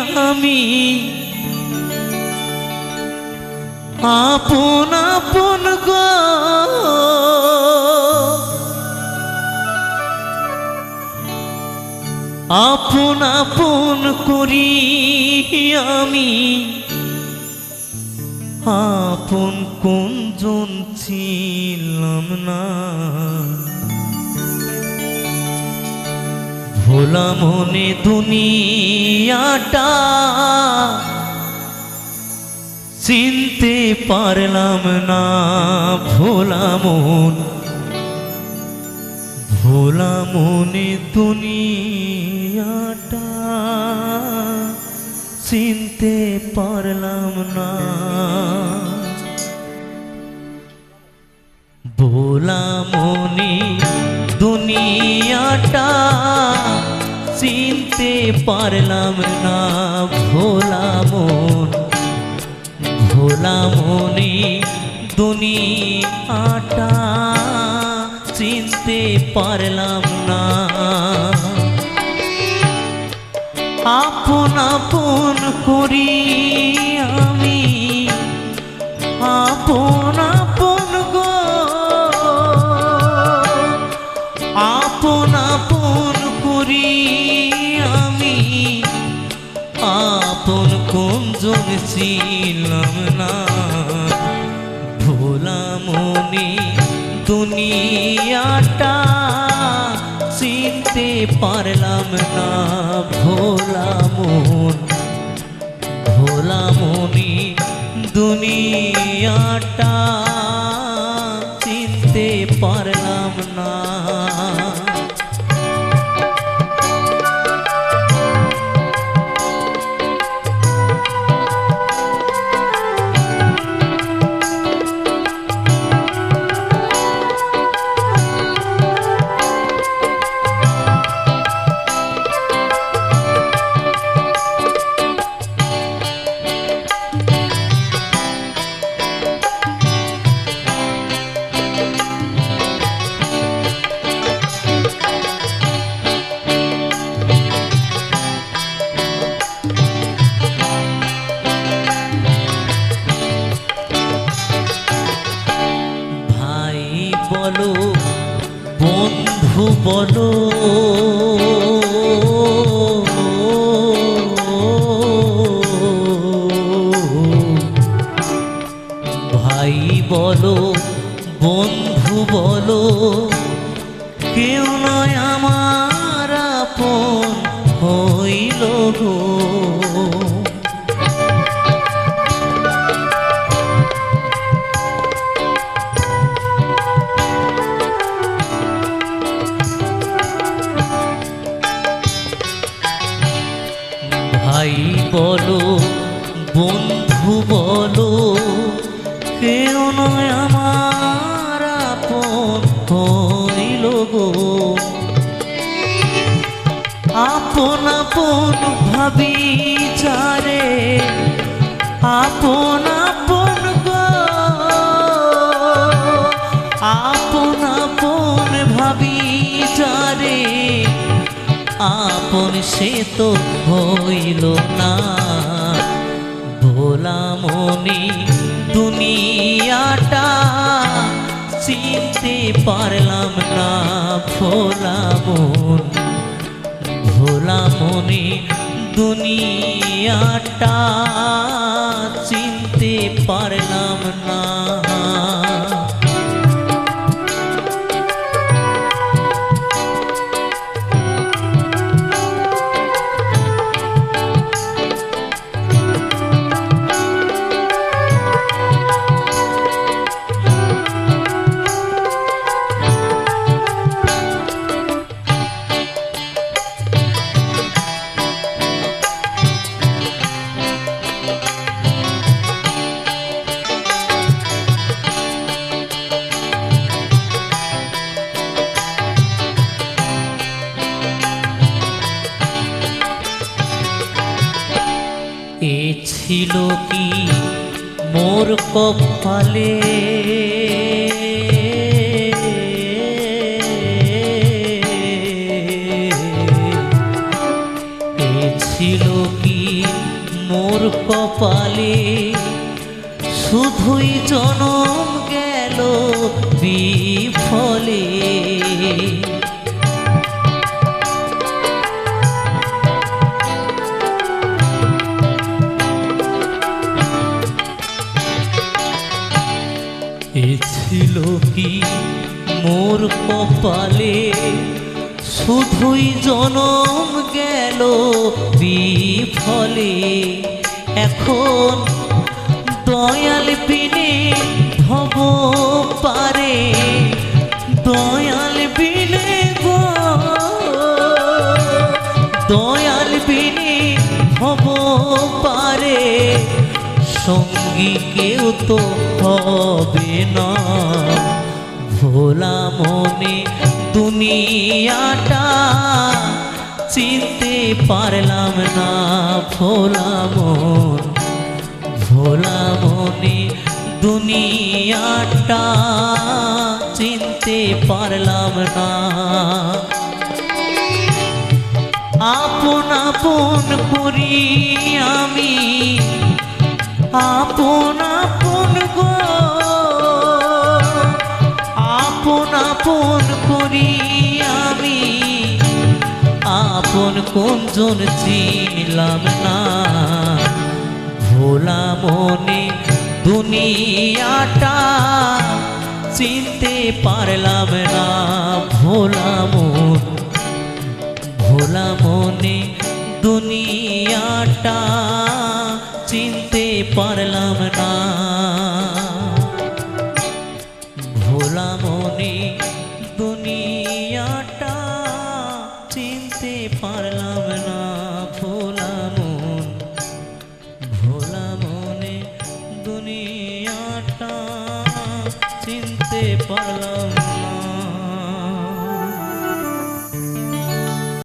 আমি। আপন আপন গো। আপন আপন করি আমি। আপন কোনজন ছিলাম না? ভোলা মনে দুনিয়াটা চিনতে পারলাম না ভোলা মন ভোলা মনে দুনিয়াটা চিনতে পারলাম না। ভোলা মনে দুনিয়াটা চিনতে পারলাম না ভোলা মন ভোলা মনে দুনিয়াটা চিনতে পারলাম না। আপন আপন করি ছিলাম না। ভোলা মনে, দুনিয়াটা চিনতে পারলাম না। ভোলা মন ভোলা মনে, দুনিয়াটা চিনতে পারলাম হইল ভাই বলো বন্ধু বলো কেউ নয় আমার আপন ভাবি চারে আপন আপন গো, আপন আপন ভাবি চারে আপন সে তো হইল না। ভোলা মনে দুনিয়াটা চিনতে পারলাম না ভোলা মন ভোলা মনে দুনিয়াটা চিনতে পারলাম না। এ ছিল কি মোর কপালে? এ ছিল কি মোর কপালে? শুধুই জনম গেল বিফলে। কপালে শুধুই জনম গেল বিফলে। এখন দয়াল বিনে ভব পারে। দয়াল বিনে দয়াল বিনে হব পারে। সঙ্গী কেউ তো হবে না। ভোলা মনে দুনিয়াটা, চিনতে পারলাম না ভোলা মন। ভোলা মনে দুনিয়াটা, চিনতে পারলাম না। আপন আপন করি আমি, আপন আপন আপন করি আমি। আপন কোনজন চিনলাম না। ভোলা মনে দুনিয়াটা চিনতে পারলাম না। ভোলা মন ভোলা মনে দুনিয়াটা চিনতে পারলাম না।